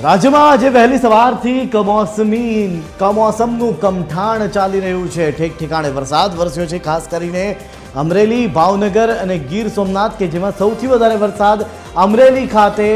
રાજ્યમાં આજે વહેલી સવારથી કમોસમી કમોસમનું કમઠાણ ચાલી રહ્યું છે. ઠેક ઠેકાણે વરસાદ વરસ્યો છે, ખાસ કરીને અમરેલી, ભાવનગર અને ગીર સોમનાથ, કે જેમાં સૌથી વધારે વરસાદ અમરેલી ખાતે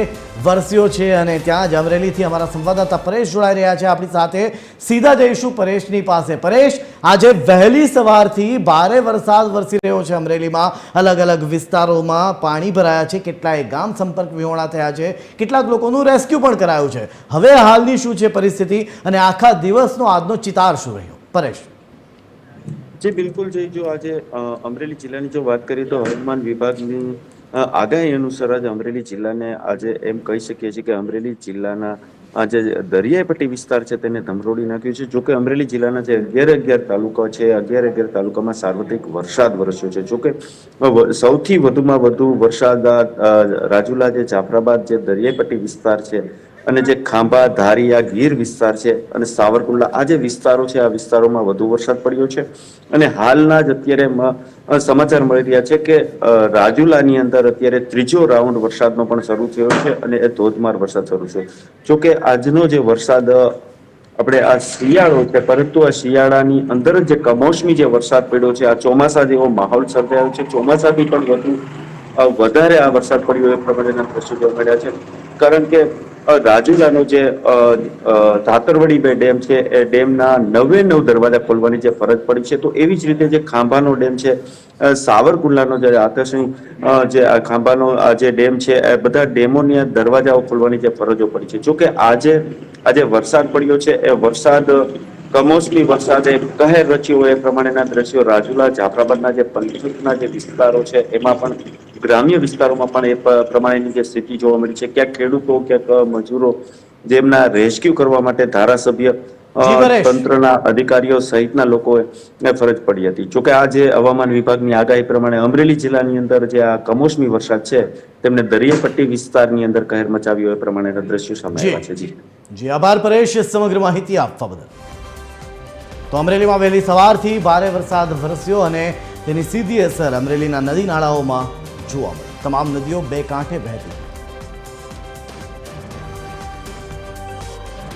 વરસ્યો છે અને ત્યાં જ અમરેલીથી અમારા સંવાદદાતા પરેશ જોડાઈ રહ્યા છે. આપણી સાથે સીધા જઈશું પરેશની પાસે. પરેશ, આજે વહેલી સવારથી ભારે વરસાદ વરસી રહ્યો છે અમરેલીમાં. અલગ અલગ વિસ્તારોમાં પાણી ભરાયા છે. કેટલાય ગામ સંપર્ક વિહોણા થયા છે. કેટલાક લોકોનું રેસ્ક્યુ પણ કરાયું છે. હવે હાલની શું છે પરિસ્થિતિ અને આખા દિવસનો આજનો ચિતાર શું રહ્યો? પરેશ. જે, બિલકુલ. જે, જો આજે અમરેલી જિલ્લાની જો વાત કરીએ તો હવામાન વિભાગની આગાહી અનુસાર આજે અમરેલી જિલ્લાને આજે એમ કહી શકીએ છીએ કે અમરેલી જિલ્લાના આજે જે દરિયાઈ પટ્ટી વિસ્તાર છે તેને ધમરોડી નાખ્યું છે. જોકે અમરેલી જિલ્લાના જે અગિયાર અગિયાર તાલુકા છે, અગિયાર અગિયાર તાલુકામાં સાર્વત્રિક વરસાદ વરસ્યો છે. જોકે સૌથી વધુમાં વધુ વરસાદ રાજુલા, જે જાફરાબાદ, જે દરિયાઈ પટ્ટી વિસ્તાર છે અને જે ખાંભા ધારિયા ગીર વિસ્તાર છે અને સાવરકુંડલા, આ જે વિસ્તારો છે, આ વિસ્તારોમાં વધુ વરસાદ પડ્યો છે. અને હાલના જ અત્યારે સમાચાર મળી રહ્યા છે કે રાજુલાની અંદર અત્યારે ત્રીજો રાઉન્ડ વરસાદનો પણ શરૂ થયો છે અને એ ધોધમાર વરસાદ શરૂ છે. જોકે આજનો જે વરસાદ આપણે આ શિયાળો છે, પરંતુ આ શિયાળાની અંદર જ કમોસમી જે વરસાદ પડ્યો છે, આ ચોમાસા જેવો માહોલ સર્જાયો છે. ચોમાસાથી પણ વધુ વધારે આ વરસાદ પડ્યો એ પ્રમાણેના દ્રશ્યો જોવા મળ્યા છે. કારણ કે રાજુલાનો જે ધાતરવડી બે ડેમ છે, એ ડેમના નવે નવ દરવાજા ખોલવાની જે ફરજ પડી છે, તો એવી જ રીતે જે ખાંભાનો ડેમ છે સાવરકુંડલાનો જે આકર્ષણી જે ખાંભાનો જે ડેમ છે, એ બધા ડેમોની દરવાજાઓ ખોલવાની જે ફરજો પડી છે. જોકે આજે આજે વરસાદ પડ્યો છે, એ વરસાદ કમોસમી વરસાદે કહેર રચ્યો હોય એ પ્રમાણેના દ્રશ્યો રાજુલા જાફરાબાદના જે પંચમુખના જે વિસ્તારો છે એમાં પણ ગ્રામ્ય વિસ્તારોમાં પણ એ પ્રમાણેની જે સ્થિતિ જોવા મળી છે. ક્યાંક ખેડૂતો ક્યાંક મજૂરો જેમના રેસ્ક્યુ કરવા માટે ધારાસભ્ય. તંત્રના અધિકારીઓ સહિતના લોકોએ ફરજ પડી હતી. જોકે આ જે હવામાન વિભાગની આગાહી પ્રમાણે અમરેલી જિલ્લાની અંદર જે આ કમોસમી વરસાદ છે તેમને દરિયાપટ્ટી વિસ્તારની અંદર કહેર મચાવી એ પ્રમાણેના દ્રશ્યો સામે આવ્યા છે. જી. જી. આભાર પરેશ. સમગ્ર માહિતી આપવા બદલ. તો અમરેલીમાં વહેલી સવારથી ભારે વરસાદ વરસ્યો અને તેની સીધી અસર અમરેલીના નદી નાળાઓમાં જોવા મળી. તમામ નદીઓ બે કાંઠે વહેતી.